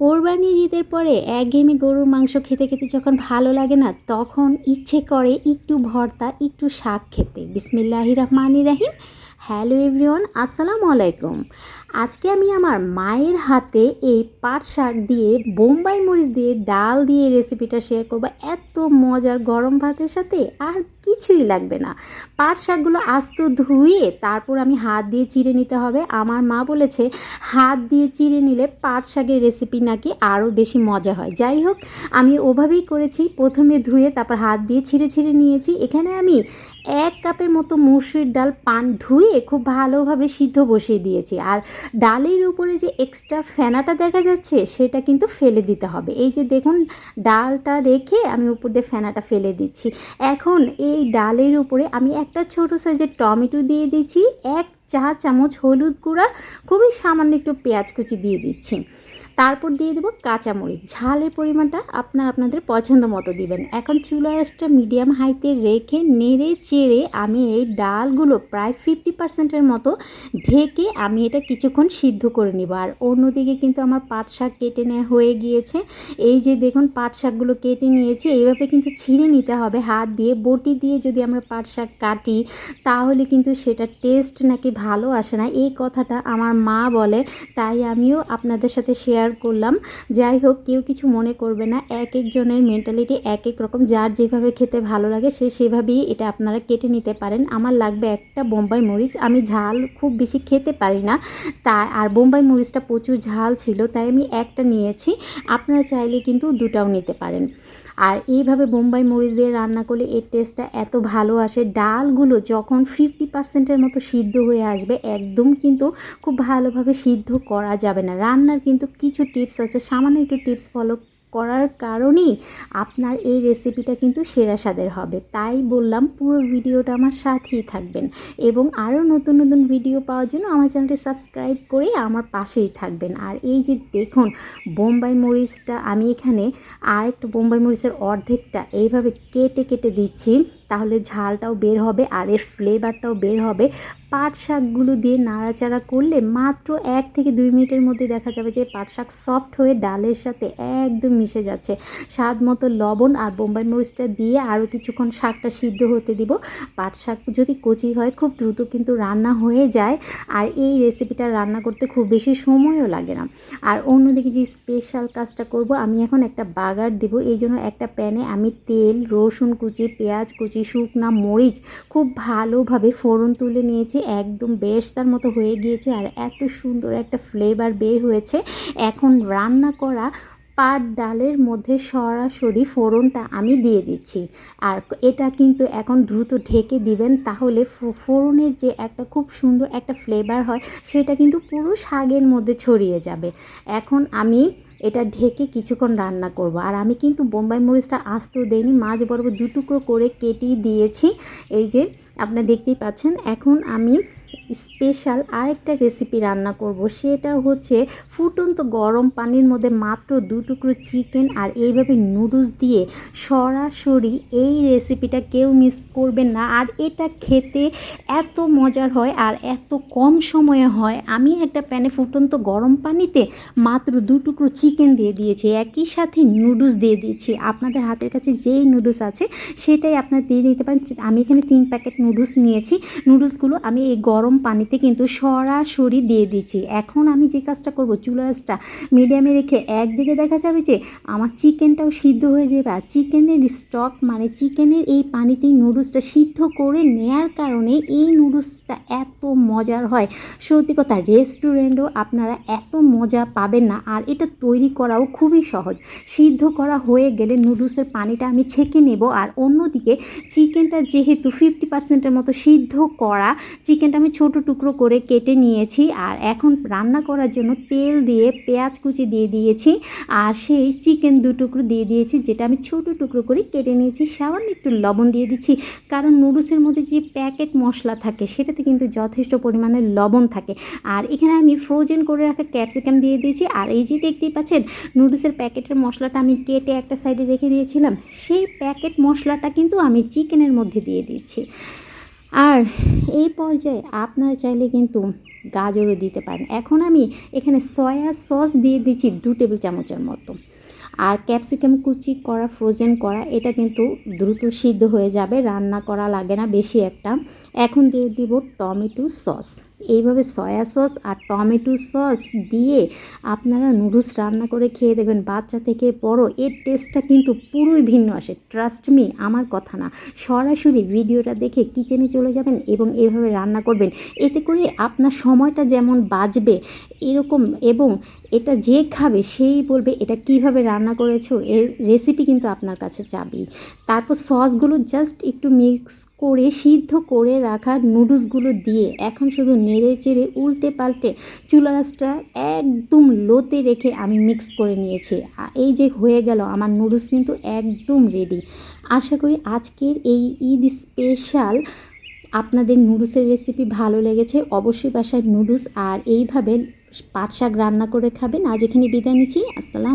কোরবানির ঈদের পরে একঘেয়েমি গরুর মাংস খেতে খেতে যখন ভালো লাগে না, তখন ইচ্ছে করে একটু ভর্তা, একটু শাক খেতে। বিসমিল্লাহি রহমানি রাহিম। হ্যালো এভরিওয়ান, আসসালামু আলাইকুম। আজকে আমি আমার মায়ের হাতে এই পাট শাক দিয়ে, বোম্বাই মরিচ দিয়ে, ডাল দিয়ে রেসিপিটা শেয়ার করব। এত মজার গরম ভাতের সাথে আর কিছুই লাগবে না। পাট শাকগুলো আস্ত ধুয়ে তারপর আমি হাত দিয়ে চিড়ে নিতে হবে। আমার মা বলেছে, হাত দিয়ে চিড়ে নিলে পাট শাকের রেসিপি নাকি আরও বেশি মজা হয়। যাই হোক, আমি ওভাবেই করেছি। প্রথমে ধুয়ে তারপর হাত দিয়ে ছিঁড়ে ছিঁড়ে নিয়েছি। এখানে আমি এক কাপের মতো মুসুরির ডাল পান ধুয়ে খুব ভালোভাবে সিদ্ধ বসিয়ে দিয়েছি। আর ডালের উপরে যে এক্সট্রা ফেনাটা দেখা যাচ্ছে, সেটা কিন্তু ফেলে দিতে হবে। এই যে দেখুন, ডালটা রেখে আমি উপর দিয়ে ফেনাটা ফেলে দিচ্ছি। এখন এই ডালের উপরে আমি একটা ছোট সাইজের টমেটো দিয়ে দিচ্ছি, এক চা চামচ হলুদ গুঁড়া, খুবই সামান্য একটু পেঁয়াজ কুচি দিয়ে দিচ্ছি। তারপর দিয়ে দেবো কাঁচামরিচ। ঝালের পরিমাণটা আপনার আপনাদের পছন্দ মতো দিবেন। এখন চুলারাসটা মিডিয়াম হাইতে রেখে নেড়ে চেড়ে আমি এই ডালগুলো প্রায় ফিফটি পার্সেন্টের মতো ঢেকে আমি এটা কিছুক্ষণ সিদ্ধ করে নিব। আর অন্যদিকে কিন্তু আমার পাট শাক কেটে নেওয়া হয়ে গিয়েছে। এই যে দেখুন পাট শাকগুলো কেটে নিয়েছি, এইভাবে কিন্তু ছিঁড়ে নিতে হবে। হাত দিয়ে, বটি দিয়ে যদি আমরা পাট শাক কাটি, তাহলে কিন্তু সেটা টেস্ট নাকি ভালো আসে না। এই কথাটা আমার মা বলে, তাই আমিও আপনাদের সাথে শেয়ার শেয়ার করলাম। যাই হোক, কেউ কিছু মনে করবে না। এক একজনের মেন্টালিটি এক এক রকম। যার যেভাবে খেতে ভালো লাগে, সে সেভাবেই এটা আপনারা কেটে নিতে পারেন। আমার লাগবে একটা বোম্বাই মরিচ। আমি ঝাল খুব বেশি খেতে পারি না। তা আর বোম্বাই মরিচটা প্রচুর ঝাল ছিল, তাই আমি একটা নিয়েছি। আপনারা চাইলে কিন্তু দুটাও নিতে পারেন। আর এইভাবে বোম্বাই মরিচ দিয়ে রান্না করলে এর টেস্টটা এত ভালো আসে। ডালগুলো যখন ফিফটি পার্সেন্টের মতো সিদ্ধ হয়ে আসবে, একদম কিন্তু খুব ভালোভাবে সিদ্ধ করা যাবে না। রান্নার কিন্তু কিছু টিপস আছে, সামান্য একটু টিপস ফলো করার কারণেই আপনার এই রেসিপিটা কিন্তু সেরা স্বাদের হবে। তাই বললাম, পুরো ভিডিওটা আমার সাথেই থাকবেন এবং আরও নতুন নতুন ভিডিও পাওয়ার জন্য আমার চ্যানেলটি সাবস্ক্রাইব করে আমার পাশেই থাকবেন। আর এই যে দেখুন, বোম্বাই মরিচটা আমি এখানে আর একটু বোম্বাই মরিচের অর্ধেকটা এইভাবে কেটে কেটে দিচ্ছি। তাহলে ঝালটাও বের হবে আর এর ফ্লেভারটাও বের হবে। পাট শাকগুলো দিয়ে নাড়াচাড়া করলে মাত্র এক থেকে দুই মিনিটের মধ্যে দেখা যাবে যে পাট শাক সফট হয়ে ডালের সাথে একদম মিশে যাচ্ছে। স্বাদ মতো লবণ আর বোম্বাই মরিচটা দিয়ে আরও কিছুক্ষণ শাকটা সিদ্ধ হতে দিব। পাট শাক যদি কচি হয়, খুব দ্রুত কিন্তু রান্না হয়ে যায় আর এই রেসিপিটা রান্না করতে খুব বেশি সময়ও লাগে না। আর অন্যদিকে যে স্পেশাল কাজটা করব, আমি এখন একটা বাগার দিব। এই জন্য একটা প্যানে আমি তেল, রসুন কুচি, পেঁয়াজ কুচি শুকনা মরিচ খুব ভালোভাবে ফোড়ন তুলে নিয়েছি, একদম বেশ তার মতো হয়ে গিয়েছে আর এত সুন্দর একটা ফ্লেভার বের হয়েছে। এখন রান্না করা পাট ডালের মধ্যে সরাসরি ফোড়নটা আমি দিয়ে দিচ্ছি। আর এটা কিন্তু এখন দ্রুত ঢেকে দিবেন তাহলে ফোড়নের যে একটা খুব সুন্দর একটা ফ্লেভার হয়, সেটা কিন্তু পুরো শাকের মধ্যে ছড়িয়ে যাবে। এখন আমি এটা ঢেকে কিছুক্ষণ রান্না করব। আর আমি কিন্তু বোম্বাই মরিচটা আস্তেও দেইনি, মাঝ বরাবর দুটুকরো করে কেটে দিয়েছি। এই যে, আপনারা দেখতেই পাচ্ছেন, এখন আমি স্পেশাল আরেকটা রেসিপি রান্না করব, সেটা হচ্ছে ফুটন্ত গরম পানির মধ্যে মাত্র দু টুকরো চিকেন আর এইভাবে নুডলস দিয়ে সরাসরি এই রেসিপিটা কেউ মিস করবেন না। আর এটা খেতে এত মজার হয় আর এত কম সময়ে হয়। আমি একটা প্যানে ফুটন্ত গরম পানিতে মাত্র দু টুকরো চিকেন দিয়ে দিয়েছি, একই সাথে নুডলস দিয়ে দিয়েছি। আপনাদের হাতের কাছে যেই নুডলস আছে, সেটাই আপনারা দিয়ে দিতে পারেন। আমি এখানে তিন প্যাকেট নুডলস নিয়েছি। নুডলসগুলো আমি এই গরম পানিতে কিন্তু সরাসরি দিয়ে দিচ্ছি। এখন আমি যে কাজটা করব চুলাসটা মিডিয়ামে রেখে একদিকে দেখা যাবে যে আমার চিকেনটাও সিদ্ধ হয়ে যাবে। আর চিকেনের স্টক মানে চিকেনের এই পানিতেই নুডলসটা সিদ্ধ করে নেয়ার কারণে এই নুডলসটা এত মজার হয়। সত্যি কথা, রেস্টুরেন্টও আপনারা এত মজা পাবেন না। আর এটা তৈরি করাও খুবই সহজ। সিদ্ধ করা হয়ে গেলে নুডলসের পানিটা আমি ছেঁকে নেব। আর অন্যদিকে চিকেনটা যেহেতু ফিফটি পার্সেন্টের মতো সিদ্ধ করা, চিকেনটা ছোট টুকরো করে কেটে নিয়েছি আর এখন রান্না করার জন্য তেল দিয়ে পেঁয়াজ কুচি দিয়ে দিয়েছি আর সেই চিকেন দু টুকরো দিয়ে দিয়েছি, যেটা আমি ছোট টুকরো করে কেটে নিয়েছি। সামান্য একটু লবণ দিয়ে দিচ্ছি, কারণ নুডলসের মধ্যে যে প্যাকেট মশলা থাকে, সেটাতে কিন্তু যথেষ্ট পরিমাণে লবণ থাকে। আর এখানে আমি ফ্রোজেন করে রাখা ক্যাপসিকাম দিয়ে দিয়েছি। আর এই যে দেখতেই পাচ্ছেন, নুডলসের প্যাকেটের মশলাটা আমি কেটে একটা সাইডে রেখে দিয়েছিলাম। সেই প্যাকেট মশলাটা কিন্তু আমি চিকেনের মধ্যে দিয়ে দিচ্ছি আর এই পর্যায়ে আপনারা চাইলে কিন্তু গাজরও দিতে পারেন। এখন আমি এখানে সয়া সস দিয়ে দিচ্ছি দু টেবিল চামচের মতো। আর ক্যাপসিকাম কুচি করা ফ্রোজেন করা, এটা কিন্তু দ্রুত সিদ্ধ হয়ে যাবে। রান্না করা লাগে না বেশি একটা। এখন দিয়ে দিব টমেটো সস। এইভাবে সয়া সস আর টমেটো সস দিয়ে আপনারা নুডলস রান্না করে খেয়ে দেখবেন বাচ্চা থেকে বড়, এর টেস্টটা কিন্তু পুরোই ভিন্ন আসে। ট্রাস্ট মি আমার কথা না। সরাসরি ভিডিওটা দেখে কিচেনে চলে যাবেন এবং এভাবে রান্না করবেন। এতে করে আপনার সময়টা যেমন বাঁচবে এরকম এবং এটা যে খাবে সেই বলবে এটা কীভাবে রান্না করেছ, এর রেসিপি কিন্তু আপনার কাছে চাবি তারপর সসগুলো জাস্ট একটু মিক্স করে, সিদ্ধ করে রাখা নুডলসগুলো দিয়ে এখন শুধু নেড়ে চেড়ে উল্টে পাল্টে চুলারাসটা একদম লোতে রেখে আমি মিক্স করে নিয়েছি। এই যে হয়ে গেল আমার নুডলস কিন্তু একদম রেডি আশা করি আজকের এই ঈদ স্পেশাল আপনাদের নুডলসের রেসিপি ভালো লেগেছে, অবশ্যই বাসায় নুডলস আর এইভাবে পাট শাক রান্না করে খাবেন। আজ এখানে বিদায় নিচ্ছি। আসসালাম।